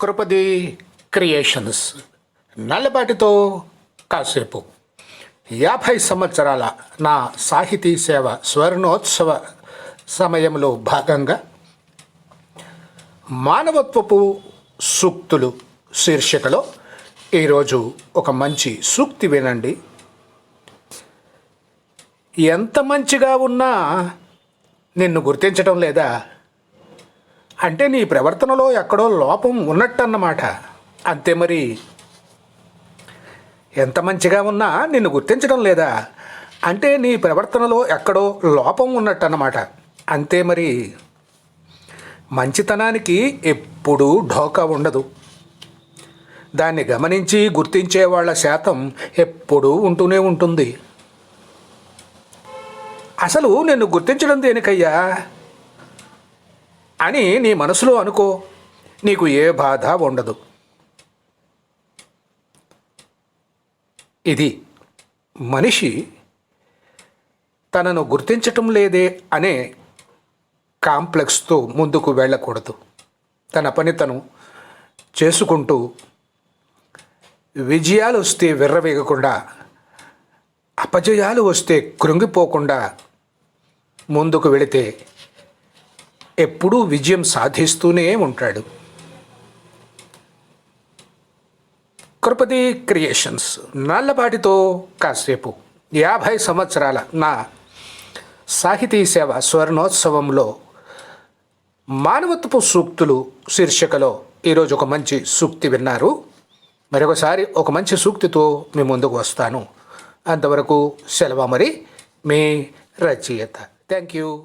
కృపది creations. నల్లబాటితో కాసేపు. యాభై సంవత్సరాల నా సాహితీ సేవ స్వర్ణోత్సవ సమయంలో భాగంగా మానవత్వపు సూక్తులు శీర్షికలో ఈరోజు ఒక మంచి సూక్తి వినండి. ఎంత మంచిగా ఉన్నా నిన్ను గుర్తించడం లేదా? అంటే నీ ప్రవర్తనలో ఎక్కడో లోపం ఉన్నట్టన్నమాట. అంతే మరి. ఎంత మంచిగా ఉన్నా నిన్ను గుర్తించడం లేదా? అంటే నీ ప్రవర్తనలో ఎక్కడో లోపం ఉన్నట్టన్నమాట. అంతే మరి. మంచితనానికి ఎప్పుడూ ఢోకా ఉండదు. దాన్ని గమనించి గుర్తించే వాళ్ళ శాతం ఎప్పుడూ ఉంటూనే ఉంటుంది. అసలు నిన్ను గుర్తించడం దేనికయ్యా? అని నీ మనసులో అనుకో. నీకు ఏ బాధ ఉండదు. ఇది మనిషి తనను గుర్తించటం లేదే అనే కాంప్లెక్స్తో ముందుకు వెళ్ళకూడదు. తన పని తను చేసుకుంటూ విజయాలు వస్తే విర్రవేగకుండా అపజయాలు వస్తే కృంగిపోకుండా ముందుకు వెళితే ఎప్పుడూ విజయం సాధిస్తూనే ఉంటాడు. కృపతి క్రియేషన్స్. నల్లపాటితో కాసేపు యాభై సంవత్సరాల నా సాహితీ సేవ స్వర్ణోత్సవంలో మానవత్వపు సూక్తులు శీర్షికలో ఈరోజు ఒక మంచి సూక్తి విన్నారు. మరొకసారి ఒక మంచి సూక్తితో మీ ముందుకు వస్తాను. అంతవరకు సెలవు మరి మీ రచయిత. Thank you.